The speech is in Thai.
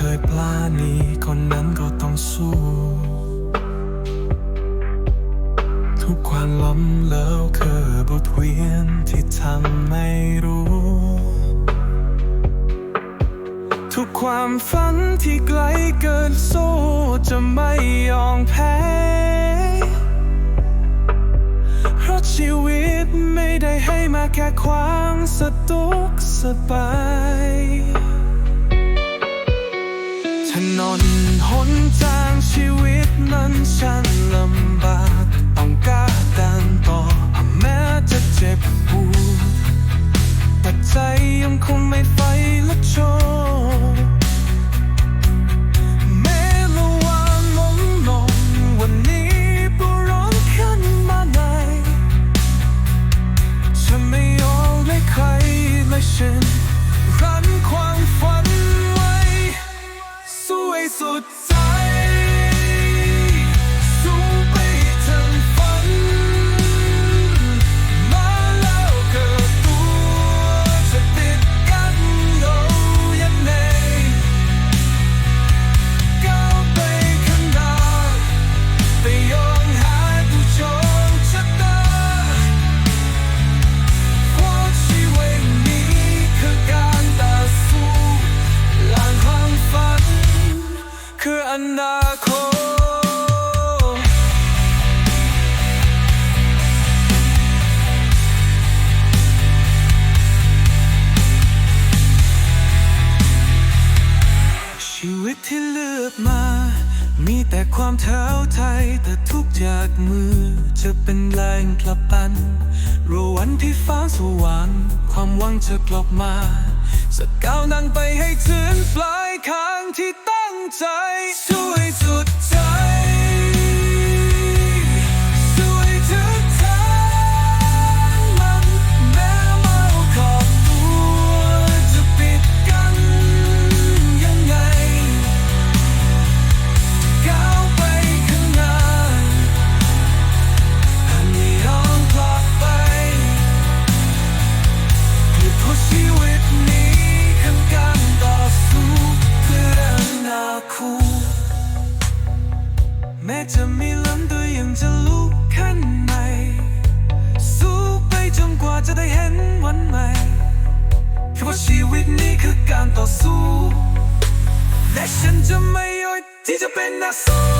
เคยปลาณีคนนั้นก็ต้องสู้ ทุกความล้มเหลวคือบทเรียนที่ทำให้รู้ ทุกความฝันที่ไกลเกินสู้จะไม่ยอมแพ้ เพราะชีวิตไม่ได้ให้มาแค่ความสะดวกสบาย นนหนทางชีวิตนั้นฉันลำบากต้องกล้าเดินต่อแม้จะเจ็บปวดแต่ใจยังคงไม่ไฟและโชว์ สู้ แต่ความเท้าไทยแต่ทุกจากมือ จะเป็นแรงกลับปันรอวันที่ฟ้าสว่างความหวังจะกลับมาสกก้าวนั่งไปให้ถึงปลายทางที่ตั้งใจสู้ให้สุด จะมีล้มตัวยังจะลุกขึ้นใหม่สู้ไปจนกว่าจะได้เห็นวันใหม่เพราะชีวิตนี้คือการต่อสู้และฉันจะไม่ย่อยที่จะเป็นนักสู้